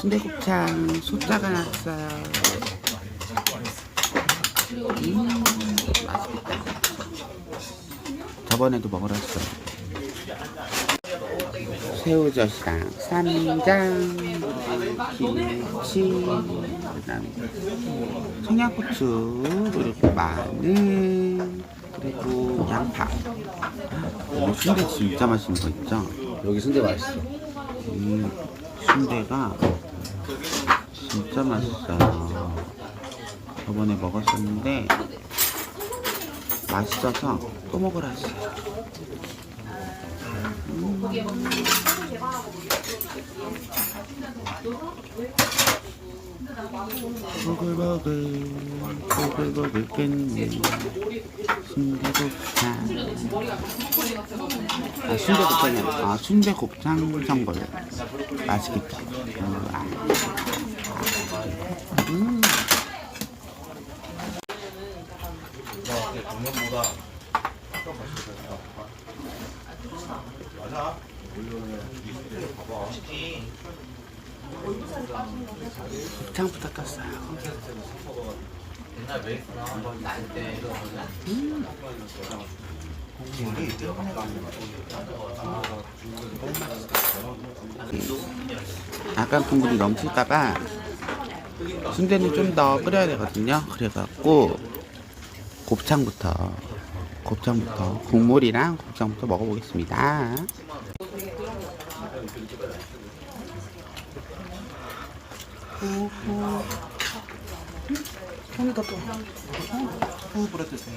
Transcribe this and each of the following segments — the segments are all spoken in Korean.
순대곱창 소자가 났어요. 음, 맛있겠다. 저번에도 먹으러 왔어요. 새우젓이랑 쌈장, 김치, 그다음에 청양고추, 그리고 마늘, 그리고 양파. 오, 순대 진짜 맛있는 거 있죠? 여기 순대 맛있어. 이 순대가 진짜 맛있어요. 저번에 먹었었는데 맛있어서 또 먹으러 왔어요. 보글보글 보글보글 끓는 순대곱창 아 순대곱창이 아 순대곱창 전골 맛있겠다. 음, 아. 음. 곱창부터 떴어요 약간 국물이 넘칠까봐 순대는 좀 더 끓여야 되거든요. 그래갖고 곱창부터 곱창부터 국물이랑 곱창부터 먹어보겠습니다. 손이가 또 후 불어주세요.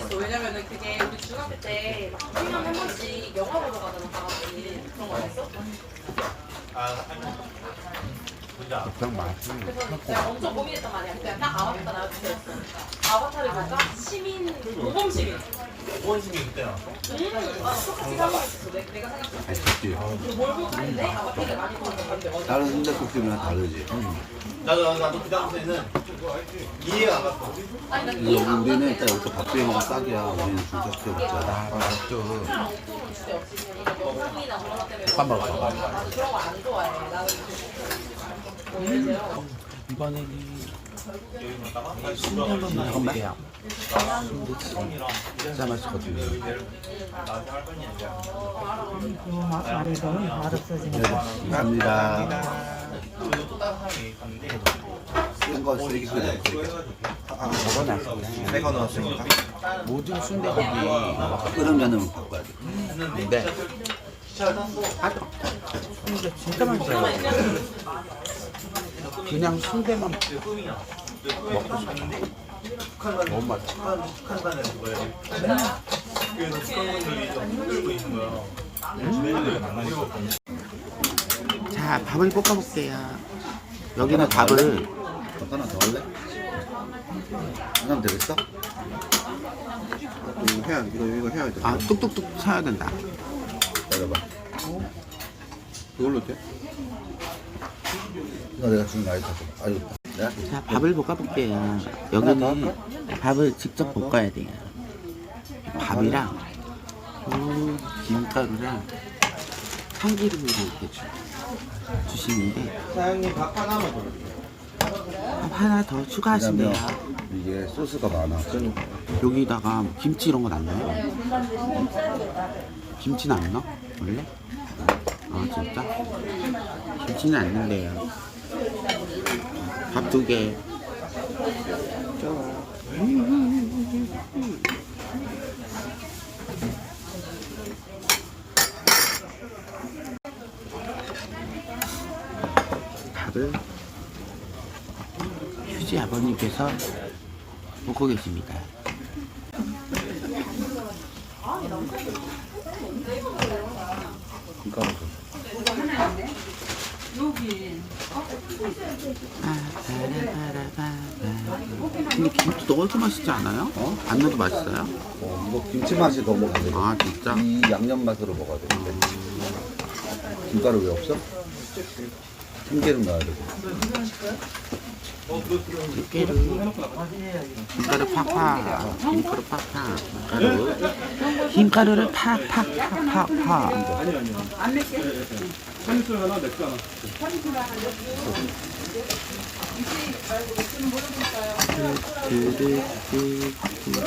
그게 우리 중학교 때막 1년에 한 번씩 영화 보러 가잖아, 다 같이. 그런 거 했어? 아, 알아? 곱창 맛있는 그래서 내가 엄청 고민했단 말이야. 그냥 딱 아바타 나왔어. 아바타를 볼까? 시민, 모범 시민. 원심이 그때 나왔어? 음, 아, 똑같이 생각했어. 내- 내가 생각했어. 맛있지. 뭘 보고 갔는데 아바타를 많이 보는 거 같은데. 다른 순대국집이랑 다르지. 나도 나도 그 당시에는 안 우리는. 딱 여기서 밥도 해 먹으면 딱이야. 우리는 줄서 해 먹자. 때문에 밥 먹어. 예를 들어 이번에는 순대만. 순대 진짜 맛있거든요. 감사합니다. 쓴거 쓰레기 소리 나. 먹어놨어요. 내가 넣었으니까. 모든 순대국이 끓으면은 바꿔야 돼. 있는데 아주 순대 진짜 맛있어요. 그냥 순대만 먹고 싶어. 너무 맛있어. 북한산에 뭐야? 그래서 북한분들이 좀 흔들고 있는 거야. 주변에 만나니 있었거든. 자, 밥을 볶아볼게요. 여기는 밥을 밥 하나 더 할래? 하나 되겠어? 이거 해야 이거 이거 해야 돼. 아 뚝뚝뚝 사야 된다. 기다려봐. 이걸로 돼? 이거 내가 지금 라이터 줘. 아유, 내가 자, 밥을 볶아볼게요. 여기는 밥을 직접 볶아야 돼요. 밥이랑 그 김가루랑 참기름을 이렇게 주, 주시는데 사장님 밥 하나만 더. 밥 하나 더 추가하시면 돼요. 이게 소스가 많아. 여기다가 뭐 김치 이런 건 안 넣어요? 김치는 안 넣어? 원래? 아 진짜? 김치는 안 넣는데요. 밥 두 개. 밥을 휴지하고 아버님께서 먹고 계십니다. 근데 김치 넣어도 맛있지 않아요? 어? 안 넣어도 맛있어요? 어, 이거 김치 맛이 더 먹어야 돼. 아 진짜? 이 양념 맛으로 먹어야 되는데. 김가루 왜 없어? 참기름 넣어야 되고. 김가루 팍팍 김가루 팍팍 김가루 김가루를 팍팍팍팍팍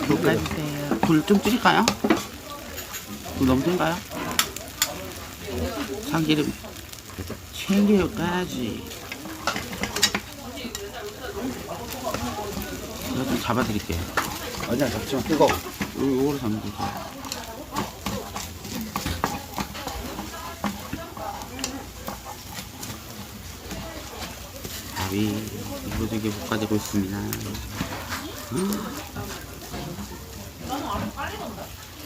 볶아주세요 불좀 줄일까요? 불 너무 센가요? 참기름 챙겨요까지 제가 좀 잡아드릴게요 아니야, 잡지 마. 뜨거워. 요- 요거로 잡으면 되죠 밥이 이부지게 볶아지고 있습니다 음.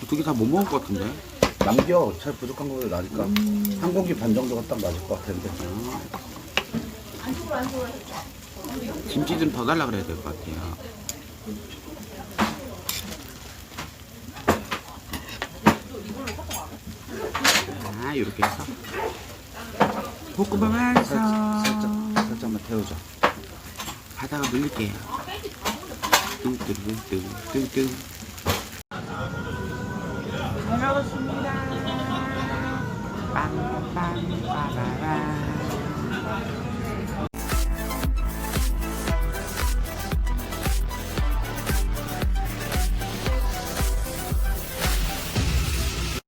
어떻게 다 못 먹을 것 같은데? 남겨. 잘 부족한 거를 나니까. 한 공기 반 정도가 딱 맞을 것 같은데. 김치 좀 더 달라 그래야 될 것 같아요. 아, 이렇게 해서 볶음밥 완성. 살짝, 살짝만 태우자. 바다가 물릴게요. 뚱뚱뚱뚱뚱뚱. 잘 먹었습니다. ปังปังปังปัง